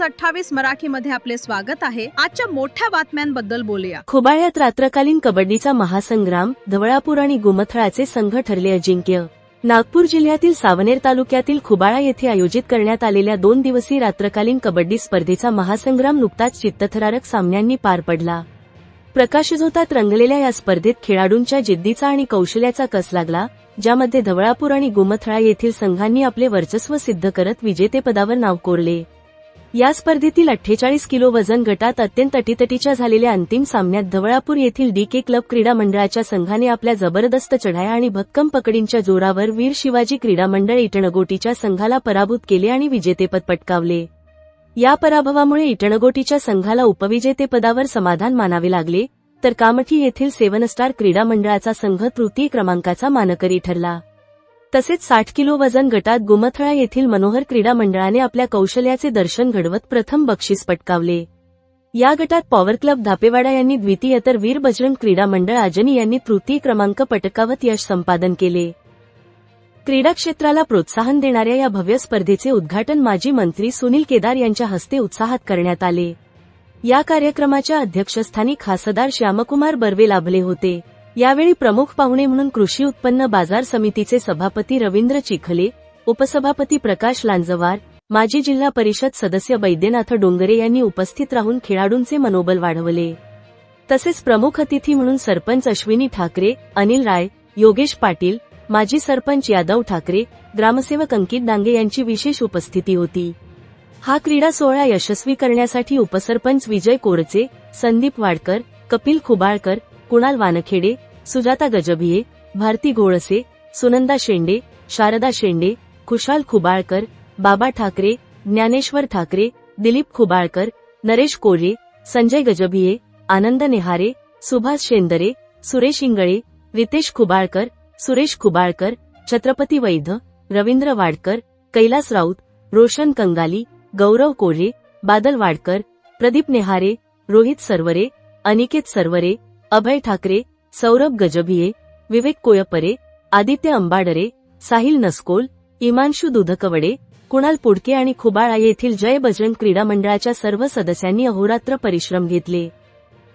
News अठ्ठावीस मराठी मध्ये आपले स्वागत आहे. आजच्या मोठ्या बातम्यांबद्दल बोलूया. खुबाळ्यात रात्रकालीन कबड्डीचा महासंग्राम धवळापूर आणि गुमथळाचे संघ ठरले अजिंक्य. नागपूर जिल्ह्यातील सावनेर तालुक्यातील खुबाळा येथे आयोजित करण्यात आलेल्या दोन दिवसीय रात्रकालीन कबड्डी स्पर्धेचा महासंग्राम नुकताच चित्तथरारक सामन्यांनी पार पडला. प्रकाशझोतात रंगलेल्या या स्पर्धेत खेळाडूंच्या जिद्दीचा आणि कौशल्याचा कस लागला ज्यामध्ये धवळापूर आणि गुमथळा येथील संघांनी आपले वर्चस्व सिद्ध करत विजेतेपदावर नाव कोरले. या स्पर्धेतील अठ्ठेचाळीस किलो वजन गटात अत्यंत अटीतटीच्या झालेल्या अंतिम सामन्यात धवळापूर येथील डी के क्लब क्रीडा मंडळाच्या संघाने आपल्या जबरदस्त चढाया आणि भक्कम पकडींच्या जोरावर वीर शिवाजी क्रीडा मंडळ इटणगोटीच्या संघाला पराभूत केले आणि विजेतेपद पटकावले. या पराभवामुळे इटणगोटीच्या संघाला उपविजेतेपदावर समाधान मानावे लागले तर कामठी येथील सेवन स्टार क्रीडा मंडळाचा संघ तृतीय क्रमांकाचा मानकरी ठरला. तसेच साठ किलो वजन गटात गुमथळा येथील मनोहर क्रीडा मंडळाने आपल्या कौशल्याचे दर्शन घडवत प्रथम बक्षीस पटकावले. या गटात पॉवर क्लब धापेवाडा यांनी द्वितीय तर वीर बजरंग क्रीडा मंडळ अजनी यांनी तृतीय क्रमांक पटकावत यश संपादन केले. क्रीडा क्षेत्राला प्रोत्साहन देणाऱ्या या भव्य स्पर्धेचे उद्घाटन माजी मंत्री सुनील केदार यांच्या हस्ते उत्साहात करण्यात आले. या कार्यक्रमाच्या अध्यक्षस्थानी खासदार श्यामकुमार बर्वे लाभले होते. यावेळी प्रमुख पाहुणे म्हणून कृषी उत्पन्न बाजार समितीचे सभापती रवींद्र चिखले उपसभापती प्रकाश लांजवार माजी जिल्हा परिषद सदस्य वैद्यनाथ डोंगरे यांनी उपस्थित राहून खेळाडूंचे मनोबल वाढवले. तसेच प्रमुख अतिथी म्हणून सरपंच अश्विनी ठाकरे अनिल राय योगेश पाटील माजी सरपंच यादव ठाकरे ग्रामसेवक अंकित डांगे यांची विशेष उपस्थिती होती. हा क्रीडा सोहळा यशस्वी करण्यासाठी उपसरपंच विजय कोरचे संदीप वाडकर कपिल खुबाळकर कुणाल वानखेडे सुजाता गजभिये भारती घोळसे सुनंदा शेंडे शारदा शेंडे खुशाल खुबाळकर बाबा ठाकरे ज्ञानेश्वर ठाकरे दिलीप खुबाळकर नरेश कोरे संजय गजभिये आनंद नेहारे सुभाष शेंदरे सुरेश इंगळे रितेश खुबाळकर सुरेश खुबाळकर छत्रपती वैध रवींद्र वाडकर कैलास राऊत रोशन कंगाली गौरव कोरे बादल वाडकर प्रदीप नेहारे रोहित सरवरे अनिकेत सरवरे अभय ठाकरे सौरभ गजभिये विवेक कोयपरे आदित्य अंबाडरे साहिल नस्कोल इमांशू दुधकवडे कुणाल पुडके आणि खुबाळा येथील जय बजरंग क्रीडा मंडळाच्या सर्व सदस्यांनी अहोरात्र परिश्रम घेतले.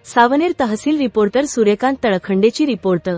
सावनेर तहसील रिपोर्टर सूर्यकांत तळखंडेची रिपोर्ट